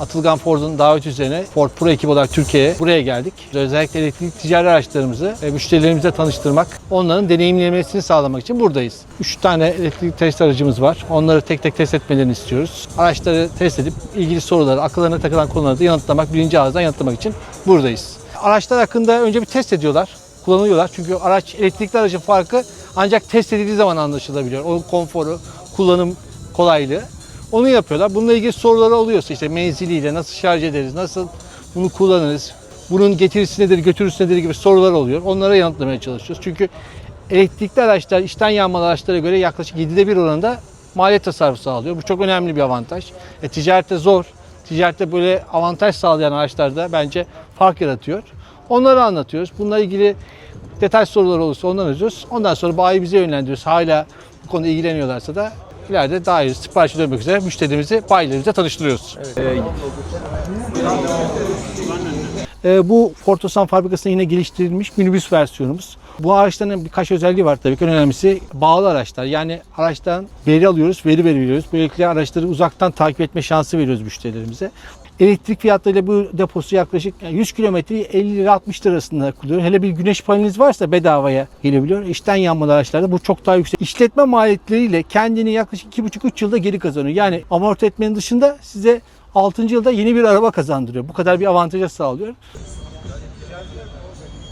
Atılgan Ford'un daveti üzerine Ford Pro ekibi olarak Türkiye'ye buraya geldik. Özellikle elektrikli ticari araçlarımızı müşterilerimize tanıştırmak, onların deneyimlemesini sağlamak için buradayız. 3 tane elektrikli test aracımız var. Onları tek tek test etmelerini istiyoruz. Araçları test edip ilgili soruları, akıllarına takılan konuları da yanıtlamak, birinci ağızdan yanıtlamak için buradayız. Araçlar hakkında önce bir test ediyorlar, kullanıyorlar. Çünkü araç elektrikli aracın farkı ancak test edildiği zaman anlaşılabiliyor. O konforu, kullanım kolaylığı. Onu yapıyorlar. Bununla ilgili soruları oluyorsa işte menziliyle nasıl şarj ederiz, nasıl bunu kullanırız, bunun getirisi nedir, götürüsü nedir gibi sorular oluyor. Onlara yanıtlamaya çalışıyoruz. Çünkü elektrikli araçlar içten yanmalı araçlara göre yaklaşık 7'de 1 oranında maliyet tasarrufu sağlıyor. Bu çok önemli bir avantaj. E, ticarette zor. Ticarette böyle avantaj sağlayan araçlarda bence fark yaratıyor. Onları anlatıyoruz. Bununla ilgili detay sorular olursa ondan alıyoruz. Ondan sonra bayi bize yönlendiriyoruz. Hala bu konuda ilgileniyorlarsa da ileride daha iyi siparişi dönmek üzere müşterimizi bayilerimize tanıştırıyoruz. Ee, bu Ford Otosan fabrikasında yine geliştirilmiş minibüs versiyonumuz. Bu araçların birkaç özelliği var tabii ki. En önemlisi bağlı araçlar. Yani araçtan veri alıyoruz, veri veriyoruz. Böylelikle araçları uzaktan takip etme şansı veriyoruz müşterilerimize. Elektrik fiyatlarıyla bu deposu yaklaşık yani 100 kilometreyi 50 lira 60 lira arasında kullanıyor. Hele bir güneş paneliniz varsa bedavaya gelebiliyor. İçten yanmalı araçlarda bu çok daha yüksek. İşletme maliyetleriyle kendini yaklaşık 2,5-3 yılda geri kazanıyor. Yani amorti etmenin dışında size 6. yılda yeni bir araba kazandırıyor. Bu kadar bir avantaja sağlıyor.